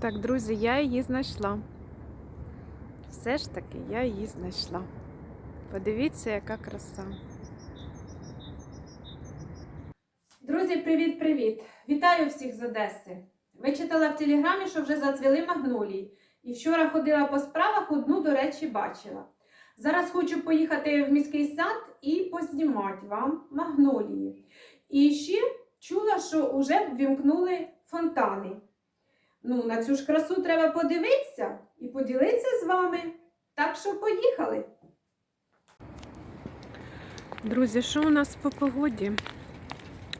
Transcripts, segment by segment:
Так, друзі, я її знайшла. Все ж таки я її знайшла. Подивіться, яка краса. Друзі, привіт-привіт! Вітаю всіх з Одеси. Ви читала в телеграмі, що вже зацвіли магнолії. І вчора ходила по справах, одну, до речі, бачила. Зараз хочу поїхати в міський сад і познімати вам магнолії. І ще чула, що вже ввімкнули фонтани. Ну, на цю ж красу треба подивитися і поділитися з вами. Так що поїхали. Друзі, що у нас по погоді?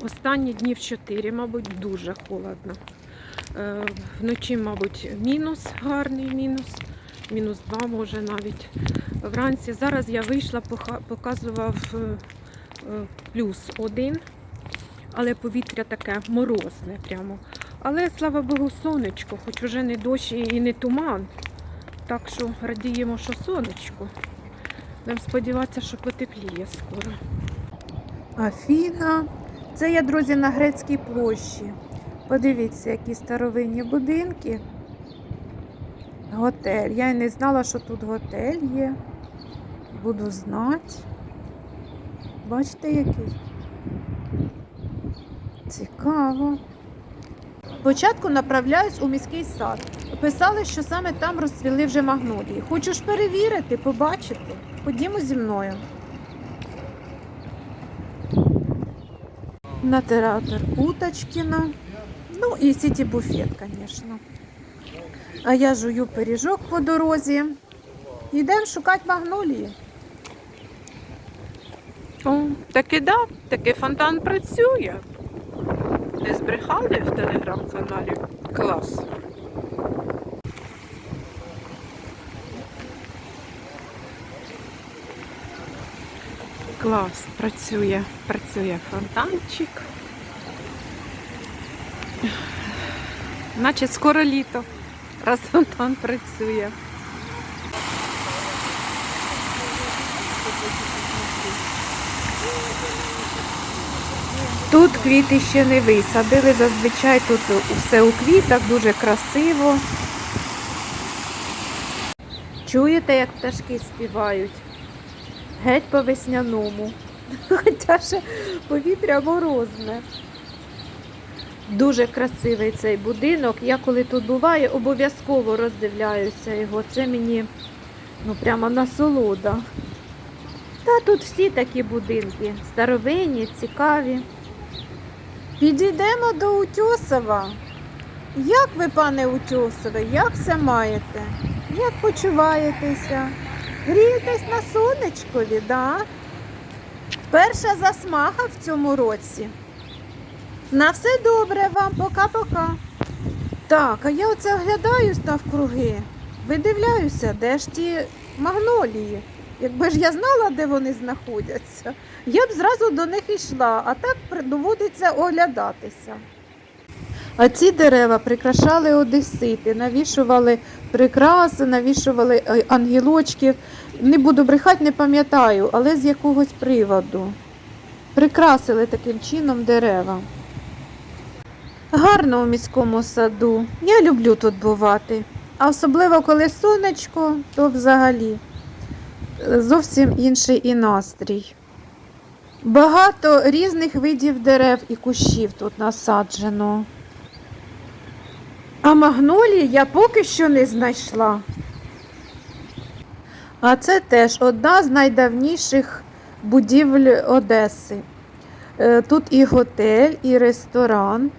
Останні днів 4, мабуть, дуже холодно. Е, Вночі, мабуть, мінус, гарний мінус, мінус 2 може навіть. Вранці зараз я вийшла, показував е, е, плюс 1, але повітря таке морозне прямо. Але слава Богу, сонечко, хоч уже не дощ і не туман. Так що радіємо, що сонечко. Будемо сподіватися, що потепліє скоро. Афіна. Це я, друзі, на грецькій площі. Подивіться, які старовинні будинки. Готель. Я й не знала, що тут готель є. Буду знати. Бачите, який? Цікаво. Спочатку направляюсь у міський сад. Писали, що саме там розцвіли вже магнолії. Хочу перевірити, побачити. Ходімо зі мною. На театр Уточкіна. Ну і сіті буфет, звісно. А я жую пиріжок по дорозі. Йдемо шукати магнолії. О, таки да, таки фонтан працює. Збрехали в телеграм-каналі. Клас. Клас, працює, працює фонтанчик. Значить, скоро літо, раз фонтан працює. Тут квіти ще не висадили, зазвичай тут все у квітах, дуже красиво. Чуєте, як пташки співають? Геть по весняному. Хоча ще повітря морозне. Дуже красивий цей будинок. Я коли тут буваю, обов'язково роздивляюся його. Це мені ну, прямо насолода. Та тут всі такі будинки, старовинні, цікаві. Підійдемо до Утьосова. Як ви, пане Утьосове, як все маєте? Як почуваєтеся? Грієтесь на сонечкові, да? Перша засмага в цьому році. На все добре вам, пока-пока. Так, а я оце оглядаюсь навкруги, видивляюся, де ж ті магнолії. Якби ж я знала, де вони знаходяться, я б зразу до них йшла, а так доводиться оглядатися. А ці дерева прикрашали одесити, навішували прикраси, навішували е, ангелочків. Не буду брехати, не пам'ятаю, але з якогось приводу. Прикрасили таким чином дерева. Гарно у міському саду. Я люблю тут бувати. А особливо коли сонечко, то взагалі зовсім інший і настрій. Багато різних видів дерев і кущів тут насаджено. А магнолії я поки що не знайшла. А це теж одна з найдавніших будівель Одеси. Е, Тут і готель, і ресторан.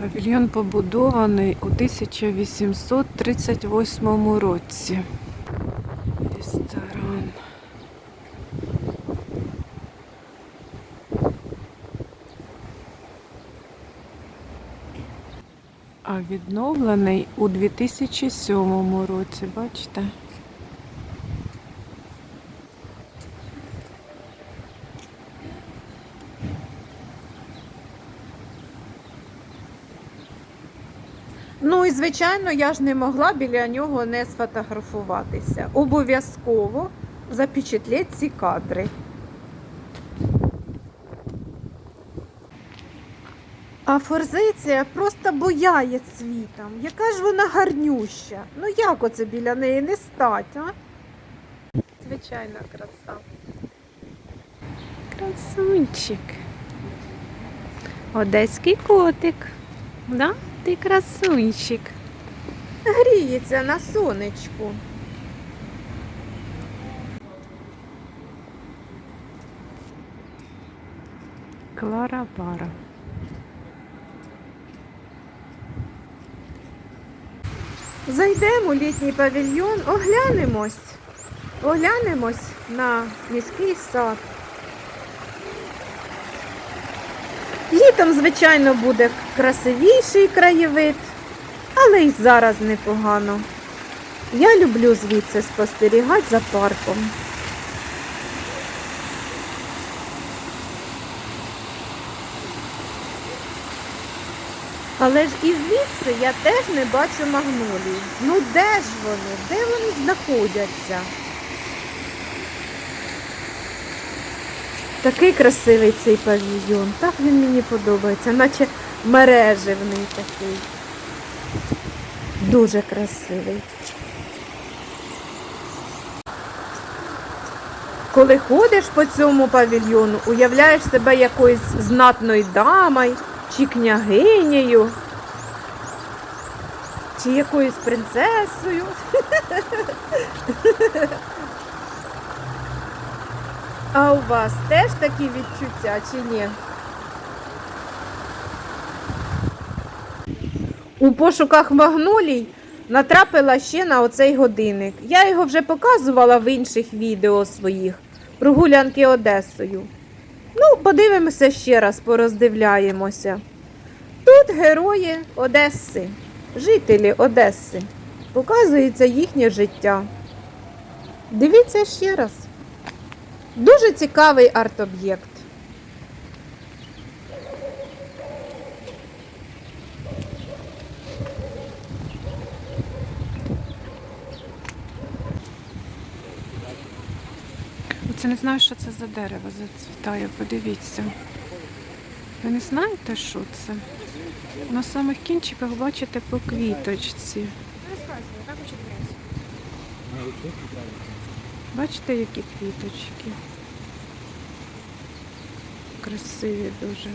Павільйон побудований у 1838 році. Ресторан. А відновлений у 2007 році, бачите? Ну і звичайно, я ж не могла біля нього не сфотографуватися. Обов'язково запечатлеть ці кадри. А форзиція просто бояє цвітом. Яка ж вона гарнюща. Ну як оце біля неї не стать, а? Звичайна краса. Красунчик. Одеський котик. Да? Ти красунчик. Гріється на сонечку. Клара Бара. Зайдемо у літній павільйон, оглянемось. Оглянемось на міський сад. Літом, звичайно, буде красивіший краєвид, але й зараз непогано. Я люблю звідси спостерігати за парком. Але ж і звідси я теж не бачу магнолії. Ну де ж вони? Де вони знаходяться? Такий красивий цей павільйон. Так він мені подобається, наче мережевний такий. Дуже красивий. Коли ходиш по цьому павільйону, уявляєш себе якоюсь знатною дамою чи княгинею, чи якоюсь принцесою. А у вас теж такі відчуття чи ні? У пошуках магнолій натрапила ще на оцей годинник. Я його вже показувала в інших відео своїх прогулянки Одесою. Ну, подивимося ще раз, пороздивляємося. Тут герої Одеси, жителі Одеси. Показується їхнє життя. Дивіться ще раз. Дуже цікавий арт-об'єкт. Оце не знаю, що це за дерево зацвітає, подивіться. Ви не знаєте, що це? На самих кінчиках бачите по квіточці. Бачите, які квіточки? Красиві дуже.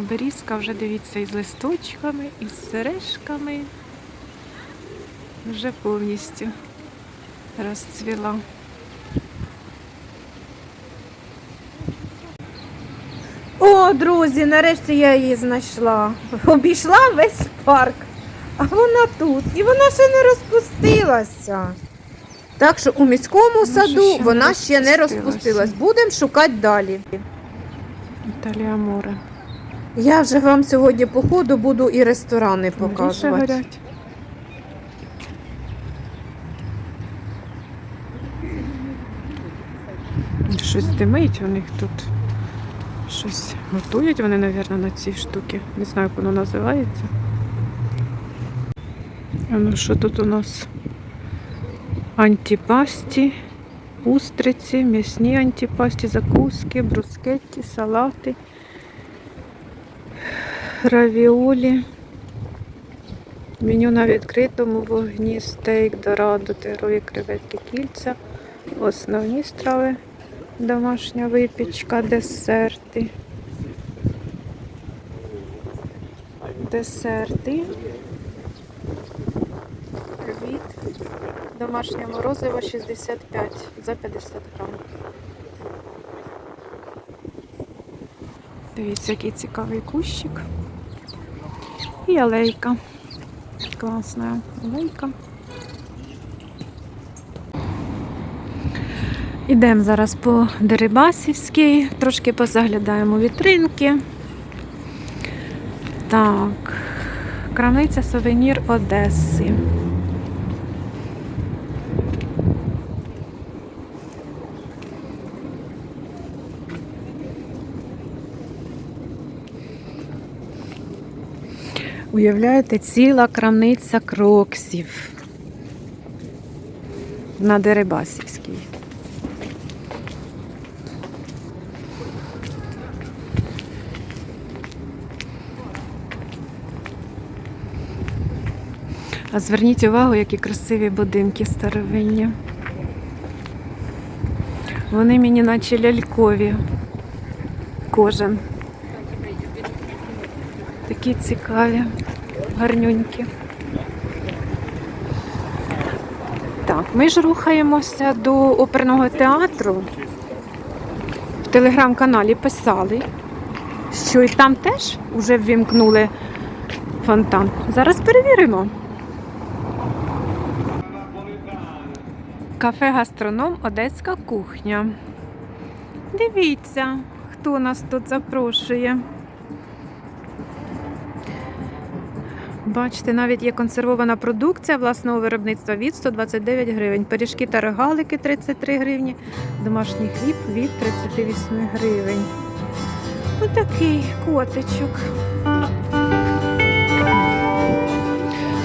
Берізка вже дивіться із листочками, із сережками. Вже повністю розцвіла. О, друзі, нарешті я її знайшла. Обійшла весь парк, а вона тут. І вона ще не розпустилася. Так що у міському Вона саду ще не вона ще не розпустилась. Будемо шукати далі. Італія море. Я вже вам сьогодні по ходу буду і ресторани показувати. Щось димить у них тут. Щось готують вони, мабуть, на ці штуки. Не знаю, як воно називається. Ну що тут у нас? Антипасті, устриці, м'ясні антипасті, закуски, брускетті, салати, равіолі. Меню на відкритому вогні, стейк, дорадо, тирові креветки, кільця, основні страви, домашня випічка, десерти. Десерти. Від домашнє морозиво 65 за 50 грам. Дивіться, який цікавий кущик. І алейка. Класна алейка. Ідемо зараз по Дерибасівській, трошки позаглядаємо вітринки. Так, крамниця сувенір Одеси. Уявляєте, ціла крамниця кроксів на Дерибасівській. А зверніть увагу, які красиві будинки старовинні. Вони мені наче лялькові. Кожен. Такі цікаві гарнюнькі. Так, ми ж рухаємося до оперного театру. В телеграм-каналі писали, що і там теж вже ввімкнули фонтан. Зараз перевіримо. Кафе Гастроном Одеська кухня. Дивіться, хто нас тут запрошує. Бачите, навіть є консервована продукція власного виробництва від 129 гривень. Пиріжки та рогалики 33 гривні. Домашній хліб від 38 гривень. Отакий котичок.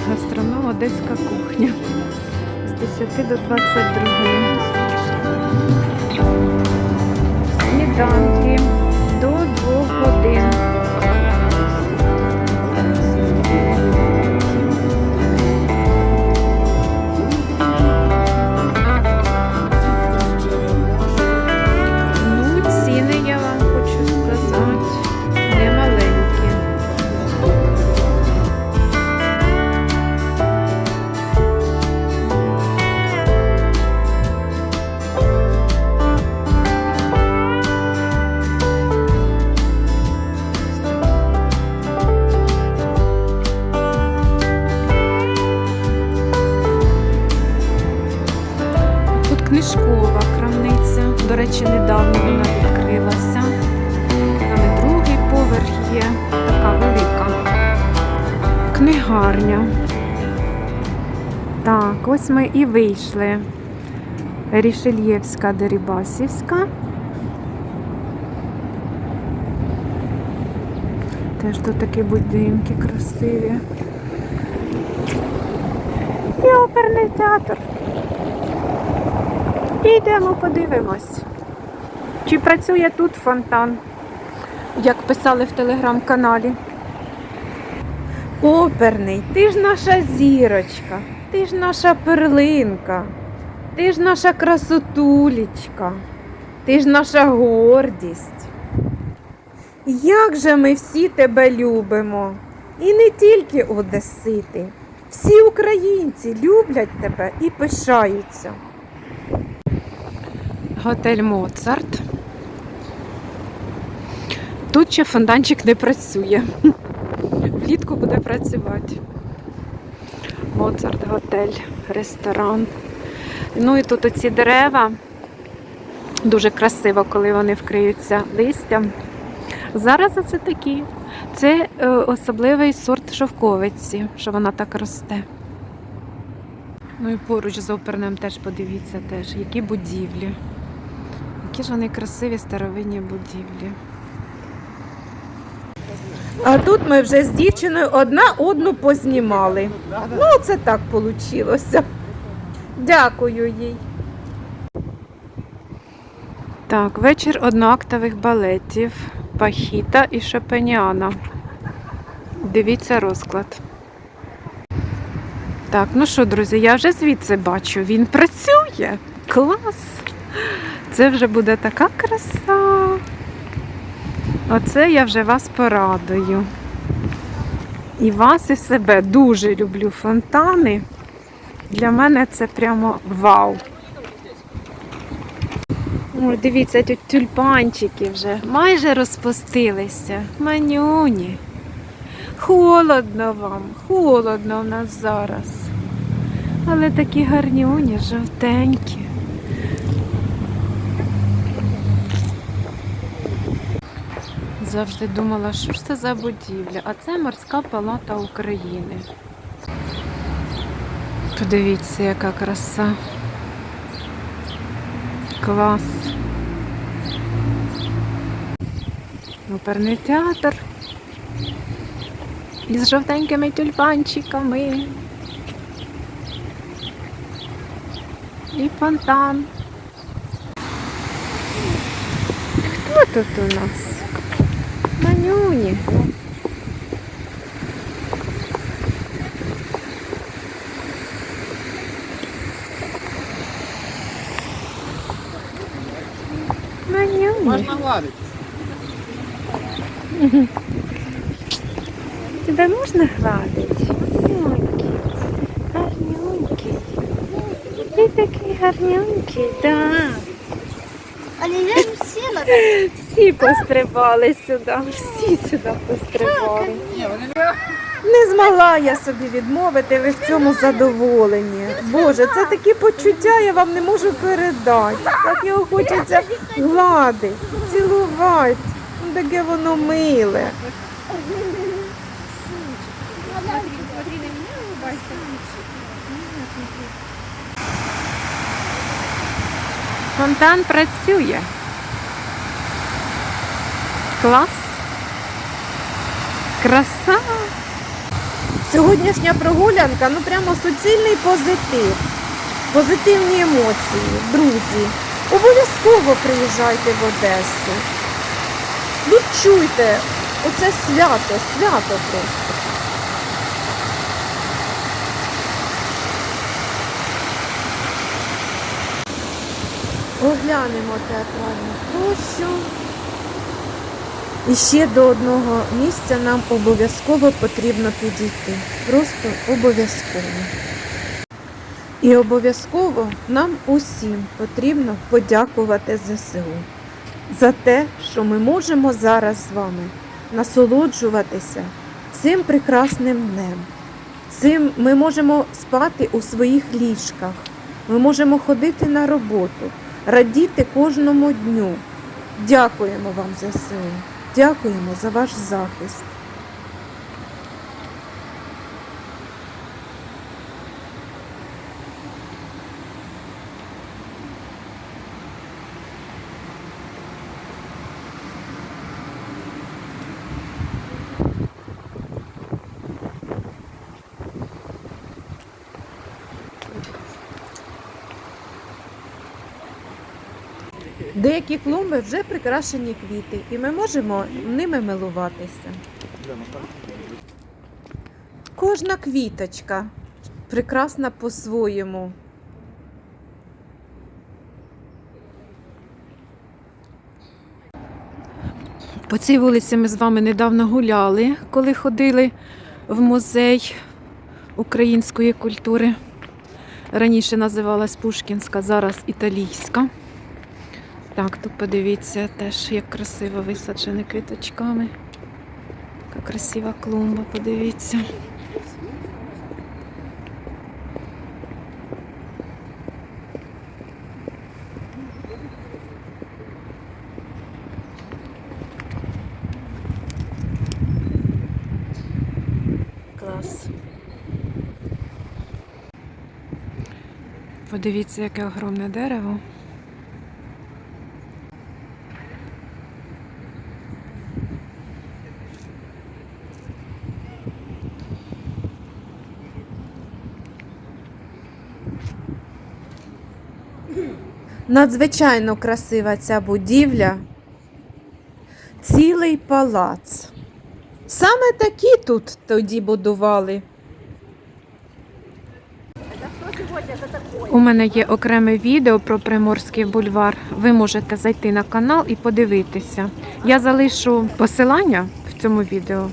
Гастроном Одеська кухня. З 10 до 22. Сніданки до 2 годин. Книжкова крамниця. До речі, недавно вона відкрилася. І другий поверх є, така велика. Книгарня. Так, ось ми і вийшли. Рішельєвська Дерибасівська. Теж тут такі будинки красиві. І оперний театр. Підемо подивимось. Чи працює тут фонтан, як писали в телеграм-каналі. Оперний, ти ж наша зірочка, ти ж наша перлинка, ти ж наша красотулечка, ти ж наша гордість. Як же ми всі тебе любимо. І не тільки одесити. Всі українці люблять тебе і пишаються. Готель Моцарт. Тут ще фонтанчик не працює. Влітку буде працювати. Моцарт готель, ресторан. Ну і тут оці дерева. Дуже красиво, коли вони вкриються листям. Зараз оце такі. Це е, особливий сорт шовковиці, що вона так росте. Ну і поруч з оперним теж подивіться теж, які будівлі. Які ж вони красиві старовинні будівлі. А тут ми вже з дівчиною одна одну познімали. Ну, це так вийшло. Дякую їй. Так, вечір одноактових балетів Пахіта і Шопеніана. Дивіться розклад. Так, ну що, друзі, я вже звідси бачу. Він працює. Клас! Це вже буде така краса. Оце я вже вас порадую. І вас, і себе дуже люблю фонтани. Для мене це прямо вау. Ой, дивіться, тут тюльпанчики вже майже розпустилися. Манюні. Холодно вам, холодно в нас зараз. Але такі гарнюні, жовтенькі. Завжди думала, що ж це за будівля, а це морська палата України. Подивіться, яка краса. Клас. Оперний театр. Із жовтенькими тюльпанчиками. І фонтан. Хто тут у нас? камни. Можно гладить. Тебя нужно гладить? Гарненький. Гарненький. Ты такий гарненький, да. Але я не сіла. Всі пострибали сюди, всі сюди пострибали. Не змогла я собі відмовити, ви в цьому задоволені. Боже, це такі почуття, я вам не можу передати. Так його хочеться гладити, цілувати. Ну, Таке воно миле. Фонтан працює. Клас. Краса. Сьогоднішня прогулянка, ну прямо суцільний позитив. Позитивні емоції, друзі. Обов'язково приїжджайте в Одесу. Відчуйте оце свято, свято просто. Оглянемо театральну площу. І ще до одного місця нам обов'язково потрібно підійти. Просто обов'язково. І обов'язково нам усім потрібно подякувати ЗСУ за те, що ми можемо зараз з вами насолоджуватися цим прекрасним днем. Цим ми можемо спати у своїх ліжках, ми можемо ходити на роботу, радіти кожному дню. Дякуємо вам, ЗСУ. Дякуємо за ваш захист. Деякі клумби вже прикрашені квіти, і ми можемо ними милуватися. Кожна квіточка прекрасна по-своєму. По цій вулиці ми з вами недавно гуляли, коли ходили в музей української культури. Раніше називалась Пушкінська, зараз італійська. Так, тут подивіться теж, як красиво висаджені квіточками. Яка красива клумба, подивіться. Клас. Подивіться, яке огромне дерево. Надзвичайно красива ця будівля. Цілий палац. Саме такі тут тоді будували. У мене є окреме відео про Приморський бульвар. Ви можете зайти на канал і подивитися. Я залишу посилання в цьому відео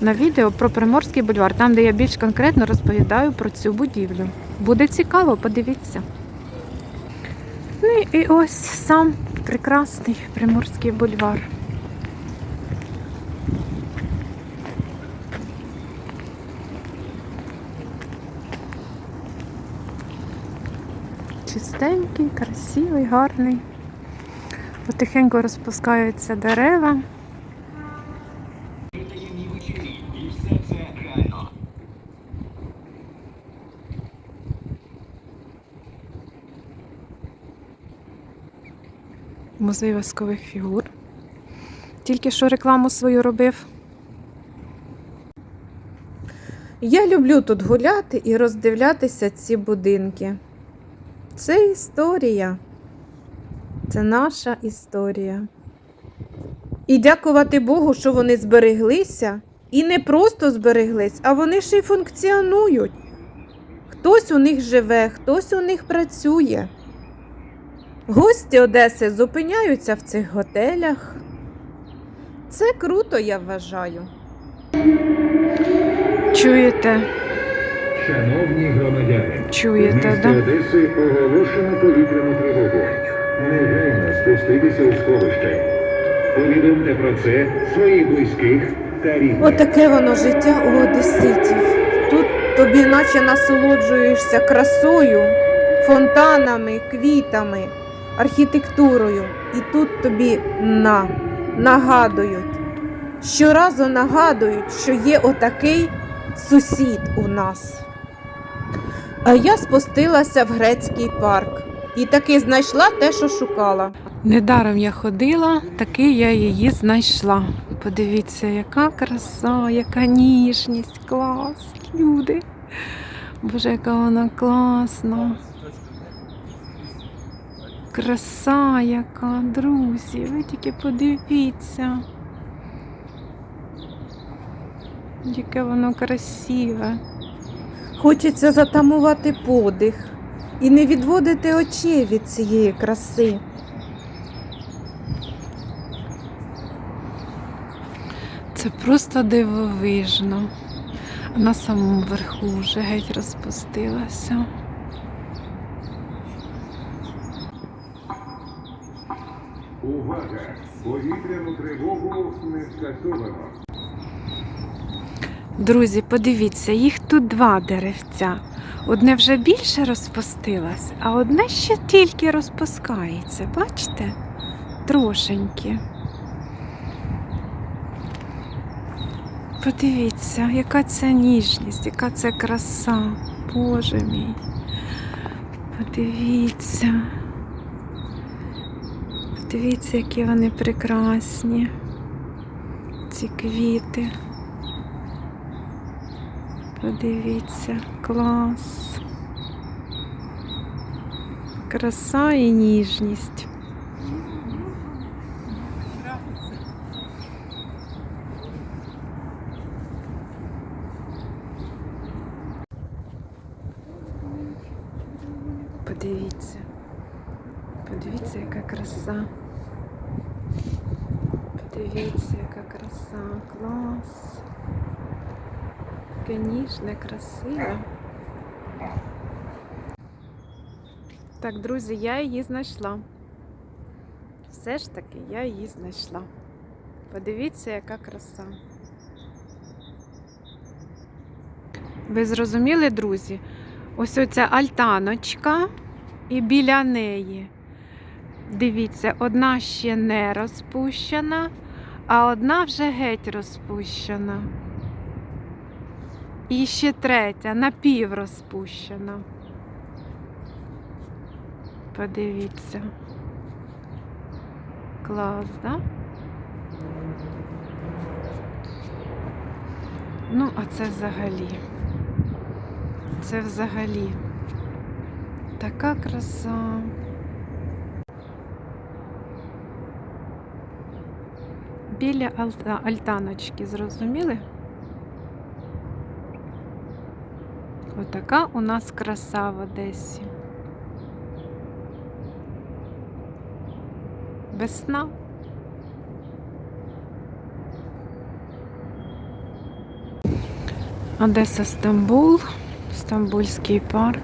на відео про Приморський бульвар, там, де я більш конкретно розповідаю про цю будівлю. Буде цікаво, подивіться. І ось сам прекрасний Приморський бульвар. Чистенький, красивий, гарний. Потихеньку розпускаються дерева. Музей воскових фігур. Тільки що рекламу свою робив. Я люблю тут гуляти і роздивлятися ці будинки. Це історія. Це наша історія. І дякувати Богу, що вони збереглися. І не просто збереглись, а вони ще й функціонують. Хтось у них живе, хтось у них працює. Гості Одеси зупиняються в цих готелях. Це круто, я вважаю. Чуєте? Шановні громадяни, Чуєте, місті да? Одеси оголошено повітряну тривогу. Негайно спуститися у сховище. Повідомте про це своїх близьких та рідних. Отаке воно життя у одеситів. Тут тобі наче насолоджуєшся красою, фонтанами, квітами, архітектурою. І тут тобі на, нагадують. Щоразу нагадують, що є отакий сусід у нас. А я спустилася в грецький парк і таки знайшла те, що шукала. Недаром я ходила, таки я її знайшла. Подивіться, яка краса, яка ніжність, клас, люди. Боже, яка вона класна. Краса яка, друзі, ви тільки подивіться. Яке воно красиве. Хочеться затамувати подих і не відводити очей від цієї краси. Це просто дивовижно. На самому верху вже геть розпустилася. Увага! Повітряну тривогу не скасовано. Друзі, подивіться, їх тут два деревця. Одне вже більше розпустилось, а одне ще тільки розпускається. Бачите? Трошеньки. Подивіться, яка це ніжність, яка це краса. Боже мій. Подивіться. Подивіться, які вони прекрасні. Ці квіти. Подивіться, клас. Краса і ніжність. Подивіться. Подивіться, яка краса. Подивіться, яка краса. Клас. Таке ніжне, красиве. Так, друзі, я її знайшла. Все ж таки я її знайшла. Подивіться, яка краса. Ви зрозуміли, друзі? Ось оця альтаночка і біля неї. Дивіться, одна ще не розпущена, а одна вже геть розпущена. І ще третя, напів розпущена. Подивіться. Клас, да? Ну, а це взагалі. Це взагалі. Така краса. Біля альтаночки, зрозуміли? Отака у нас краса в Одесі. Весна. Одеса, Стамбул, Стамбульський парк.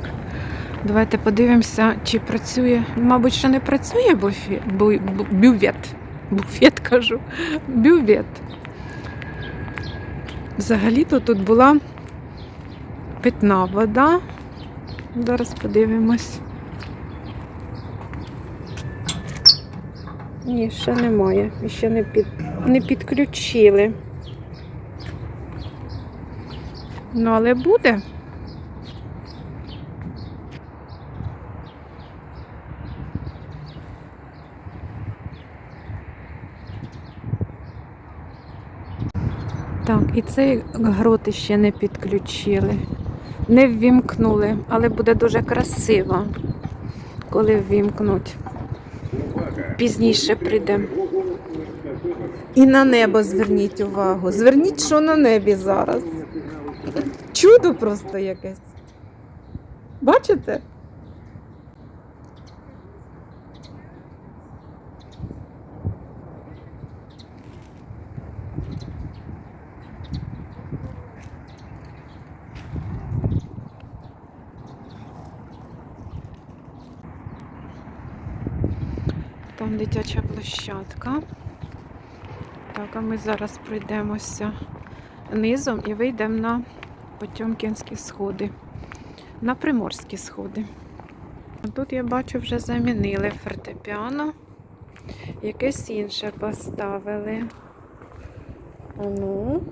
Давайте подивимося, чи працює. Мабуть, що не працює буфі... бу... бу- бювет. Буфет кажу. Бювет. Взагалі-то тут була питна вода. Зараз подивимось. Ні, ще немає. Ще не, під... не підключили. Ну, але буде. Так, і цей грот ще не підключили. Не ввімкнули, але буде дуже красиво, коли ввімкнуть. Пізніше прийде. І на небо зверніть увагу. Зверніть, що на небі зараз. Чудо просто якесь. Бачите? там дитяча площадка. Так, а ми зараз пройдемося низом і вийдемо на Потьомкінські сходи, на Приморські сходи. Тут я бачу, вже замінили фортепіано. Якесь інше поставили. Ну.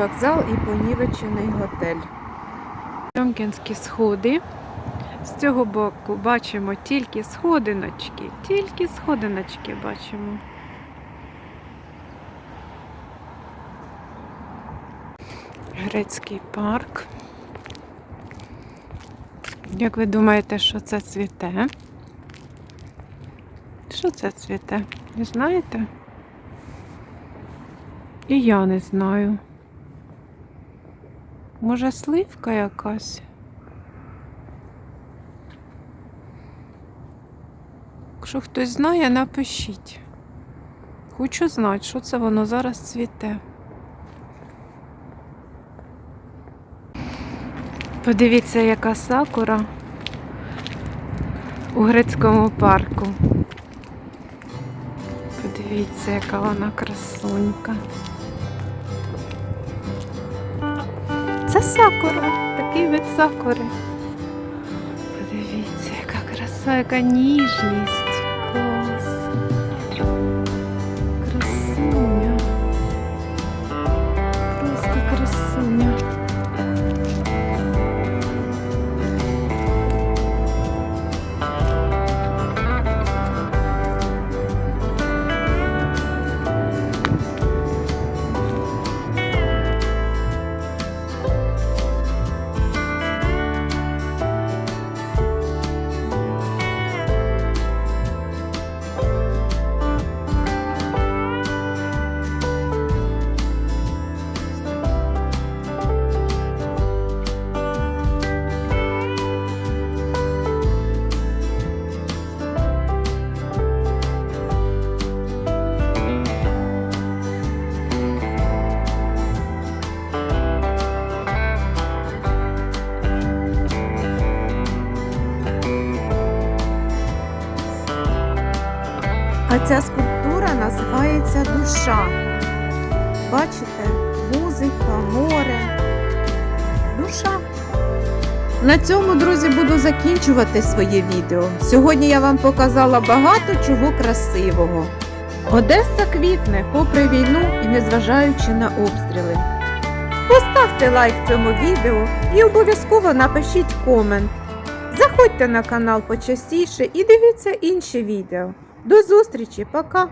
Морвокзал і понівечений готель. Тьомкінські сходи. З цього боку бачимо тільки сходиночки, тільки сходиночки бачимо. Грецький парк. Як ви думаєте, що це цвіте? Що це цвіте? Не знаєте? І я не знаю. Може, сливка якась? Якщо хтось знає, напишіть. Хочу знати, що це воно зараз цвіте. Подивіться, яка сакура у грецькому парку. Подивіться, яка вона красунька. Це сакура, такий вид сакури. Подивіться, яка краса, яка ніжність. Душа. Бачите, музика, море. Душа. На цьому, друзі, буду закінчувати своє відео. Сьогодні я вам показала багато чого красивого. Одеса квітне попри війну і незважаючи на обстріли. Поставте лайк цьому відео і обов'язково напишіть комент. Заходьте на канал почастіше і дивіться інші відео. До зустрічі, пока!